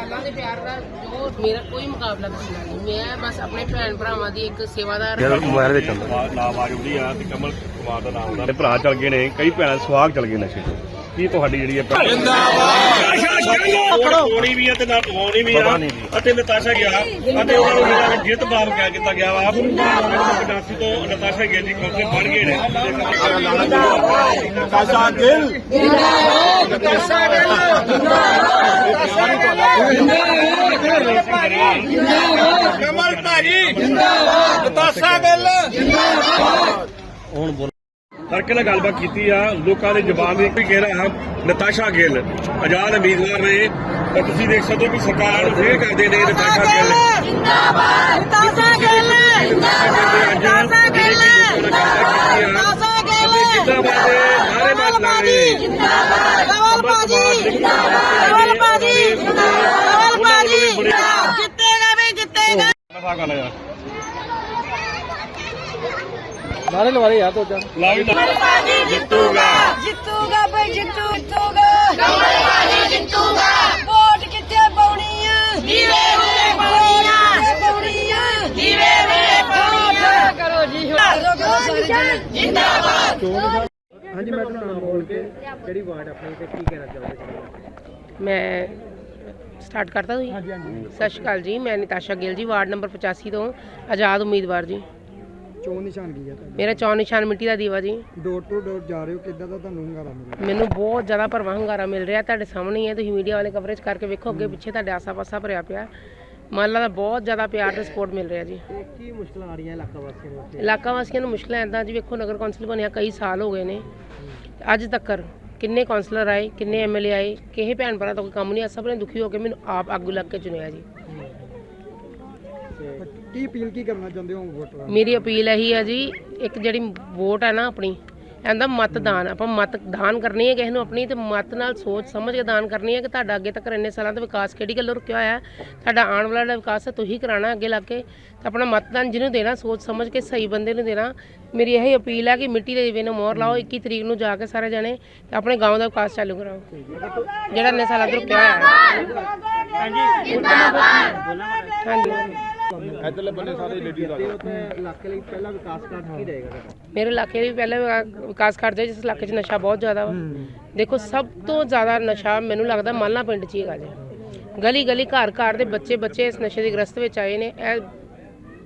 ਸਾਲਾਂ ਦੇ ਪਿਆਰ ਦਾ ਜੋ ਮੇਰਾ ਕੋਈ ਮੁਕਾਬਲਾ ਕਿਸੇ ਨਾਲ ਨਹੀਂ। ਮੈਂ ਬਸ ਆਪਣੇ ਭੈਣ ਭਰਾਵਾਂ ਦੀ ਇੱਕ ਸੇਵਾਦਾਰ ਯਾਰ ਮੋਬਾਈਲ ਵਿੱਚ ਆਉਂਦਾ ਨਾਮ ਆ ਜੁੜੀ ਆ ਤੇ ਕਮਲ ਕੁਮਾਰ ਦਾ ਨਾਮ ਤੇ ਭਰਾ ਚਲ ਗਏ ਨੇ ਕਈ ਭੈਣਾਂ ਸੁਹਾਗ ਚਲ ਗਏ ਨਸ਼ੇ ਤੋਂ। ਕੀ ਤੁਹਾਡੀ ਜਿਹੜੀ ਹੈ ਜਿੰਦਾਬਾਦ ਕੋਣੀ ਵੀ ਆ ਤੇ ਨਾ ਟਵਾਉਣੀ ਵੀ ਆ। ਅਤੇ ਨਤਾਸ਼ਾ ਗਿਆ। ਅਤੇ ਉਹਨਾਂ ਨੂੰ ਜਿਹੜਾ ਜਿੱਤ ਬਾਬ ਕਹਿ ਕੀਤਾ ਗਿਆ ਵਾ। ਕਦਾਸੀ ਤੋਂ ਨਤਾਸ਼ਾ ਗਿਆ ਜੀ ਕੌਂਸਲ ਬਣ ਗਏ ਨੇ। ਨਤਾਸ਼ਾ ਗਿੱਲ। ਕਮਲ ਭਾਜੀ ਜਿੰਦਾਬਾਦ। ਬਤਾਸਾ ਗੱਲ ਹੁਣ ਬੋਲ ਹਰਕੇ ਨਾਲ ਗੱਲਬਾਤ ਕੀਤੀ ਆ, ਲੋਕਾਂ ਦੇ ਜਵਾਬ ਦੇ ਵੀ ਕਹਿ ਰਿਹਾ ਨਤਾਸ਼ਾ ਗਿੱਲ। ਆਜ਼ਾਦ ਉਮੀਦਵਾਰ ਨੇ ਤਾਂ ਤੁਸੀਂ ਦੇਖ ਸਕਦੇ ਹੋ ਕਿ ਸਰਕਾਰ ਨੂੰ ਫੇਰ ਕਰਦੇ ਨੇ ਨਤਾਸ਼ਾ ਗਿੱਲ। ਜਿੰਦਾਬਾਦ। ਤਾਜ਼ਾ ਗੱਲ ਤਾਜ਼ਾ ਗੱਲ ਤਾਜ਼ਾ ਗੱਲ ਜਿੰਦਾਬਾਦ ਦੇ ਨਾਰੇ ਮਾਰ ਲਾਏ ਜਿੰਦਾਬਾਦ ਕਵਲ ਬਾਜੀ ਕਵਲ ਬਾਜੀ ਕਵਲ ਬਾਜੀ ਜਿੱਤੇਗਾ ਵੀ ਨਫਾ ਕਰ ਲਿਆ ਨਾਰੇ ਲਵਾ ਯਾਰ ਦੋ ਚਾਰ। ਲਾ ਵੀ ਬਾਜੀ ਜਿੱਤੂਗਾ। ਜਿੱਤੂਗਾ ਬਈ ਜਿੱਤੂ ਜਿੱਤੂਗਾ। ਕਵਲ ਬਾਜੀ ਜਿੱਤੂਗਾ। ਵੋਟ ਕਿੱਥੇ ਪਾਉਣੀ ਆ? ਜੀਵੇ ਵੇ ਪਾਉਣੀਆਂ। ਪਾਉਣੀਆਂ ਜੀਵੇ ਵੇ ਪਾਉਣੀਆਂ। ਕਰੋ ਜੀ ਕਰੋ ਸਾਰੇ ਜਣੇ। ਜਿੰਦਾਬਾਦ। ਹਾਂਜੀ ਮੈਡਮ ਨਾਮ ਬੋਲ ਕੇ ਕਿਹੜੀ ਵਾਰਡ ਆਪਣੀ ਤੇ ਕੀ ਕਹਿਣਾ ਚਾਹੋਗੇ? ਮੈਂ ਸਟਾਰਟ ਕਰਤਾ ਤੁਸੀਂ? ਹਾਂਜੀ ਹਾਂਜੀ। ਸਤਿ ਸ਼੍ਰੀ ਅਕਾਲ ਜੀ ਮੈਂ ਨਿਤਾਸ਼ਾ ਗਿੱਲ ਜੀ ਵਾਰਡ ਨੰਬਰ 85 ਤੋਂ ਆਜ਼ਾਦ ਉਮੀਦਵਾਰ ਜੀ। ਚੋਣ ਨਿਸ਼ਾਨ ਕੀ ਹੈ ਤੁਹਾਡਾ? ਮੇਰਾ ਚੌਂ ਨਿਸ਼ਾਨ ਮਿੱਟੀ ਦਾ ਦੀਵਾ ਜੀ। ਡੋਰ ਟੂ ਡੋਰ ਜਾ ਰਹੇ ਹੋ ਕਿੱਦਾਂ ਦਾ ਤੁਹਾਨੂੰ ਹੰਗਾਰਾ ਮਿਲਿਆ? ਮੈਨੂੰ ਬਹੁਤ ਜ਼ਿਆਦਾ ਭਰਵਾਂ ਹੰਗਾਰਾ ਮਿਲ ਰਿਹਾ ਤੁਹਾਡੇ ਸਾਹਮਣੇ ਹੀ ਹੈ ਤੁਸੀਂ ਮੀਡੀਆ ਵਾਲੇ ਕਵਰੇਜ ਕਰਕੇ ਵੇਖੋ ਅੱਗੇ ਪਿੱਛੇ ਤੁਹਾਡੇ ਆਸਾ-ਪਾਸਾ ਭਰਿਆ ਪਿਆ। ਮਾਲਾ ਦਾ ਬਹੁਤ ਜ਼ਿਆਦਾ ਪਿਆਰ ਤੇ ਸਪੋਰਟ ਮਿਲ ਰਿਹਾ ਜੀ। ਤੇ ਕੀ ਮੁਸ਼ਕਲਾਂ ਆ ਰਹੀਆਂ ਇਲਾਕਾ ਵਾਸੀਆਂ ਨੂੰ ਇਲਾਕਾ ਵਾਸੀਆਂ ਨੂੰ ਮੁਸ਼ਕਲਾਂ ਐਦਾਂ ਜੀ ਵੇਖੋ ਨਗਰ ਕੌਂਸਲ ਬਣਿਆ ਕਈ ਸਾਲ ਹੋ ਗਏ ਨੇ। ਅੱਜ ਤੱਕ ਕਿੰਨੇ ਕੌਂਸਲਰ ਆਏ ਕਿੰਨੇ ਐਮਐਲਏ ਆਏ ਕਿਸੇ ਭੈਣ ਭਰਾ ਦਾ ਕੋਈ ਕੰਮ ਨਹੀਂ ਆ ਸਭ ਨੇ ਦੁਖੀ ਹੋ ਕੇ ਮੈਨੂੰ ਆਪ ਆਗੂ ਲੱਗ ਕੇ ਚੁਣਿਆ ਜੀ। ਕੀ ਅਪੀਲ ਕੀ ਕਰਨਾ ਚਾਹੁੰਦੇ ਹੋ ਵੋਟਰਾਂ ਨੂੰ? ਮੇਰੀ ਅਪੀਲ ਇਹੀ ਹੈ ਜੀ ਇੱਕ ਜਿਹੜੀ ਵੋਟ ਹੈ ਨਾ ਆਪਣੀ ਇਹਦਾ ਮਤਦਾਨ ਆਪਾਂ ਮਤਦਾਨ ਕਰਨੀ ਹੈ ਕਿਸੇ ਨੂੰ ਆਪਣੀ ਤੇ ਮਤ ਨਾਲ ਸੋਚ ਸਮਝ ਕੇ ਦਾਨ ਕਰਨੀ ਹੈ ਕਿ ਤੁਹਾਡਾ ਅੱਗੇ ਤੱਕ ਇੰਨੇ ਸਾਲਾਂ ਦਾ ਵਿਕਾਸ ਕਿਹੜੀ ਗੱਲੋਂ ਰੁਕਿਆ ਹੋਇਆ ਹੈ। ਤੁਹਾਡਾ ਆਉਣ ਵਾਲਾ ਜਿਹੜਾ ਵਿਕਾਸ ਹੈ ਤੁਸੀਂ ਕਰਾਣਾ ਅੱਗੇ ਲੱਗ ਕੇ। ਤੇ ਆਪਣਾ ਮਤਦਾਨ ਜਿਹਨੂੰ ਦੇਣਾ ਸੋਚ ਸਮਝ ਕੇ ਸਹੀ ਬੰਦੇ ਨੂੰ ਦੇਣਾ। ਮੇਰੀ ਇਹ ਅਪੀਲ ਹੈ ਕਿ ਮਿੱਟੀ ਦੇ ਦੀਵੇ ਨੂੰ ਮੋਹਰ ਲਾਓ 21 ਤਰੀਕ ਨੂੰ ਜਾ ਕੇ ਸਾਰੇ ਜਣੇ ਤੇ ਆਪਣੇ ਗਾਂਵ ਦਾ ਵਿਕਾਸ ਚਾਲੂ ਕਰਾਓ। ਜਿਹੜਾ ਇੰਨੇ ਸਾਲਾਂ ਤੋਂ ਰੁਕਿਆ ਹੋਇਆ ਹੈ। ਹਾਂਜੀ। ਇਧਰਲੇ ਬੰਨੇ ਸਾਰੇ ਲੇਡੀ ਤੇ ਉੱਥੇ ਇਲਾਕੇ ਲਈ ਪਹਿਲਾ ਵਿਕਾਸ ਕਾਰਜ ਕੀ ਰਹੇਗਾ ਮੇਰੇ ਇਲਾਕੇ ਵੀ ਪਹਿਲੇ ਵਿਕਾ- ਵਿਕਾਸ ਕਰਦੇ ਜਿਸ ਇਲਾਕੇ 'ਚ ਨਸ਼ਾ ਬਹੁਤ ਜ਼ਿਆਦਾ ਵਾ। ਦੇਖੋ ਸਭ ਤੋਂ ਜ਼ਿਆਦਾ ਨਸ਼ਾ ਮੈਨੂੰ ਲੱਗਦਾ ਮਾਲਾ ਪਿੰਡ 'ਚ ਹੀ ਹੈਗਾ ਜੀ। ਗਲੀ ਗਲੀ ਘਰ ਘਰ ਦੇ ਬੱਚੇ ਬੱਚੇ ਇਸ ਨਸ਼ੇ ਦੀ ਗ੍ਰਸਤ ਵਿੱਚ ਆਏ ਨੇ ਇਹ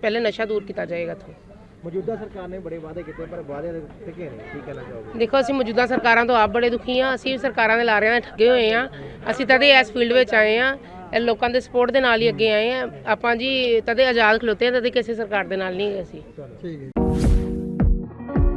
ਪਹਿਲੇ ਨਸ਼ਾ ਦੂਰ ਕੀਤਾ ਜਾਏਗਾ ਇੱਥੋਂ। ਮੌਜੂਦਾ ਸਰਕਾਰ ਨੇ ਬੜੇ ਵਾਅਦੇ ਕੀਤੇ ਪਰ ਵਾਅਦੇ ਦੇ ਨਹੀਂ ਕੀ ਕਹਿਣਾ ਚਾਹੋਗੇ? ਦੇਖੋ ਅਸੀਂ ਮੌਜੂਦਾ ਸਰਕਾਰਾਂ ਤੋਂ ਆਪ ਬੜੇ ਦੁਖੀ ਆ ਅਸੀਂ ਵੀ ਸਰਕਾਰਾਂ ਦੇ ਲਾਰਿਆਂ ਦੇ ਠੱਗੇ ਹੋਏ ਆ ਅਸੀਂ ਤਦੇ ਇਸ ਫੀਲਡ ਵਿੱਚ ਆਏ ਆ ਇਹ ਲੋਕਾਂ ਦੇ ਸਪੋਰਟ ਦੇ ਨਾਲ ਹੀ ਅੱਗੇ ਆਏ ਆ ਆਪਾਂ ਜੀ ਤਦੇ ਆਜ਼ਾਦ ਖਲੋਤੇ ਆ ਤਦੇ ਕਿਸੇ ਸਰਕਾਰ ਦੇ ਨਾਲ ਨਹੀਂ ਗਏ ਅਸੀਂ। ਠੀਕ ਹੈ